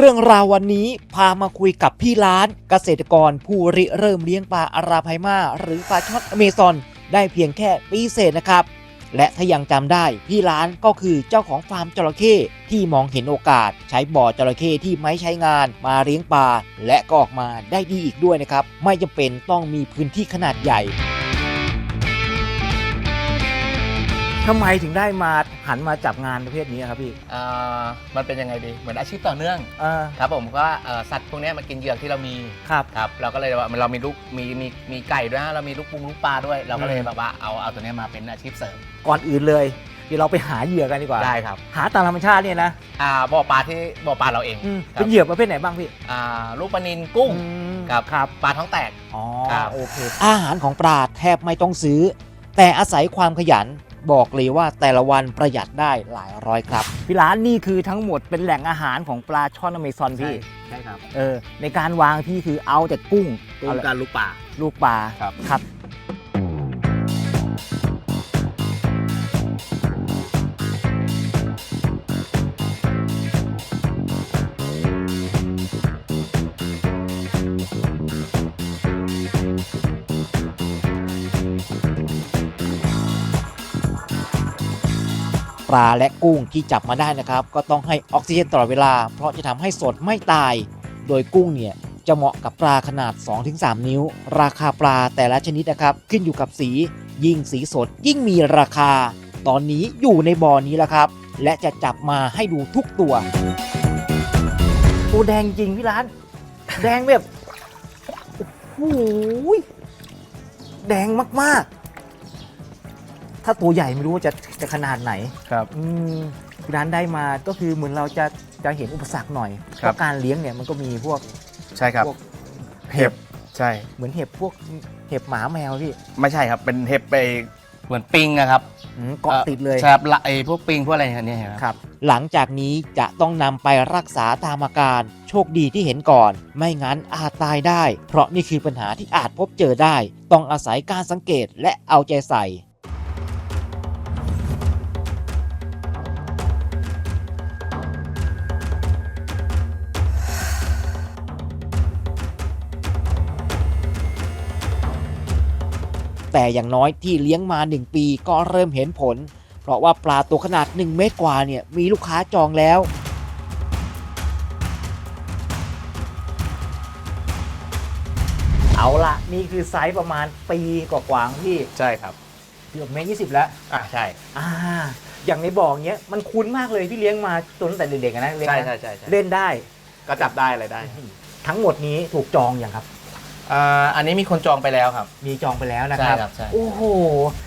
เรื่องราววันนี้พามาคุยกับพี่ล้านเกษตรกรผู้ริเริ่มเลี้ยงปลาอาราไพมาหรือปลาช่อนอเมซอน ได้เพียงแค่ปีเศษนะครับ และถ้ายังจำได้พี่ล้านก็คือเจ้าของฟาร์มจระเข้ที่มองเห็นโอกาส ใช้บ่อจระเข้ที่ไม่ใช้งานมาเลี้ยงปลาและก็ออกมาได้ดีอีกด้วยนะครับ ไม่จำเป็นต้องมีพื้นที่ขนาดใหญ่ ทำไมถึงได้มาหันมาจับงานประเภทนี้ครับพี่อ่ามันเป็นยังไงดี เหมือนอาชีพต่อเนื่อง เออ ครับผมก็เอ่อสัตว์พวกเนี้ยมันกินเหยือกที่เรามีครับ ครับเราก็เลยว่าเรามีลูกมีมีมีไก่ด้วยนะเรามีลูกปุงลูกปลาด้วย เราก็เลยอืม แบบว่าเอาเอาตัวเนี้ยมาเป็นอาชีพเสริมก่อนอื่นเลยเดี๋ยวเราไปหาเหยื่อกันดีกว่า ได้ครับหาตามธรรมชาติเนี่ยนะอ่าบ่อปลาที่บ่อปลาเราเองอืมครัเป็นเหยื่อประเภทไหนบ้างพี่อ่าลูกปลานินกุ้งอืมครับครับ ปลาท้องแตก อ๋อ ครับ โอเค อาหารของปลาแทบไม่ต้องซื้อ แต่อาศัยความขยัน บอกเลยว่าแต่ละวันประหยัดได้หลายร้อยครับ พี่ร้านนี่คือทั้งหมดเป็นแหล่งอาหารของปลาช่อนอเมซอนพี่ ใช่ครับ เออในการวางพี่คือเอาแต่กุ้งกุ้งเอาการลูกปลาลูกปลาครับ ครับ ปลาและกุ้งที่จับมาได้นะครับ ก็ต้องให้ออกซิเจนตลอดเวลา เพราะจะทำให้สดไม่ตาย โดยกุ้งเนี่ยจะเหมาะกับปลาขนาด 2-3 นิ้ว ราคาปลาแต่ละชนิดนะครับ ขึ้นอยู่กับสี ยิ่งสีสดยิ่งมีราคา ตอนนี้อยู่ในบ่อนี้แล้วครับ และจะจับมาให้ดูทุกตัว ตัวแดงจริงพี่ร้าน แดงแบบโอ้โหแดงมากๆ ถ้าตัวใหญ่ไม่รู้ว่าจะจะขนาดไหนครับ อืมร้านได้มาก็คือเหมือนเราจะจะเห็นอุปสรรคหน่อยเพครับ ราะการเลี้ยงเนี่ยมันก็มีพวกใช่ครับ พวกเห็บใช่ เหมือนเห็บพวกเห็บหมาแมวพี่ไม่ใช่ครับเป็นเห็บไปเหมือนปิงนะครับอืมเกาะติดเลย ใช่ครับละไอพวกปิงพวกอะไรเนี่ยครับ ครับหลังจากนี้จะต้องนำไปรักษาตามอาการ โชคดีที่เห็นก่อน ไม่งั้นอาจตายได้ เพราะนี่คือปัญหาที่อาจพบเจอได้ ต้องอาศัยการสังเกตและเอาใจใส่ แต่อย่างน้อยที่เลี้ยงมา 1 ปีก็เริ่มเห็นผล เพราะว่าปลาตัวขนาด 1 เมตรกว่าเนี่ยมีลูกค้าจองแล้วเอาละนี่คือไซส์ประมาณปีกว่าๆของพี่ใช่ครับเกือบเมตรยี่สิบแล้วอ่าใช่อ่าอย่างในบ่อเงี้ยมันคุ้นมากเลยพี่เลี้ยงมาจนตั้งแต่เด็กๆอะนะเลี้ยงใช่นะใช่ใช่ใช่เล่นได้ก็จับได้อะไรได้ ทั้งหมดนี้ถูกจองอย่างครับ อ่าอันนี้มีคนจองไปแล้วครับ มีจองไปแล้วนะครับใช่ครับใช่ โอ้โห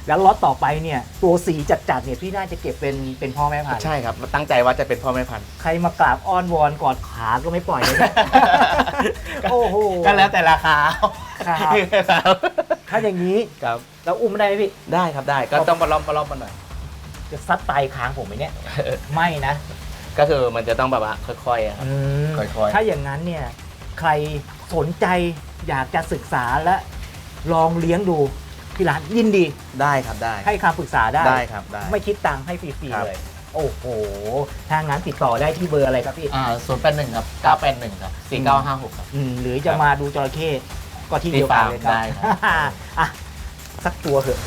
แล้วล็อตต่อไปเนี่ย ตัวสีจัดๆเนี่ยพี่น่าจะเก็บเป็นเป็นพ่อแม่พันธุ์ใช่ครับตั้งใจว่าจะเป็นพ่อแม่พันธุ์ ใครมากราบอ้อนวอนกอดขาก็ไม่ปล่อยเลยนะ โอ้โห ก็แล้วแต่ราคาครับ ครับถ้าอย่างนี้ครับ เราอุ้มได้ไหมพี่ ได้ครับได้ก็ต้องปล้อมปล้อมมาหน่อย จะซัดไตค้างผมไหมเนี่ย ไม่นะก็คือมันจะต้องแบบว่าค่อยๆอะครับอืมค่อยๆ ถ้าอย่างนั้นเนี่ย ใครสนใจ อยากจะศึกษาและลองเลี้ยงดูพี่ร้านยินดี ได้ครับได้ให้คำปรึกษาได้ได้ครับได้ ไม่คิดตังค์ให้ฟรีครัๆบ เลย โอ้โหถ้างั้นติดต่อได้ที่เบอร์อะไรครับพี่ อ่าศูนย์แปดหนึ่งครับเก้าแปดหนึ่งครับสี่เก้าห้าหกครับ อืมหรือจะครับมาดูจระเข้ก็ที่เดียวกันเลยครับที่ฟาร์มได้ครับ อะสักตัวเถอะ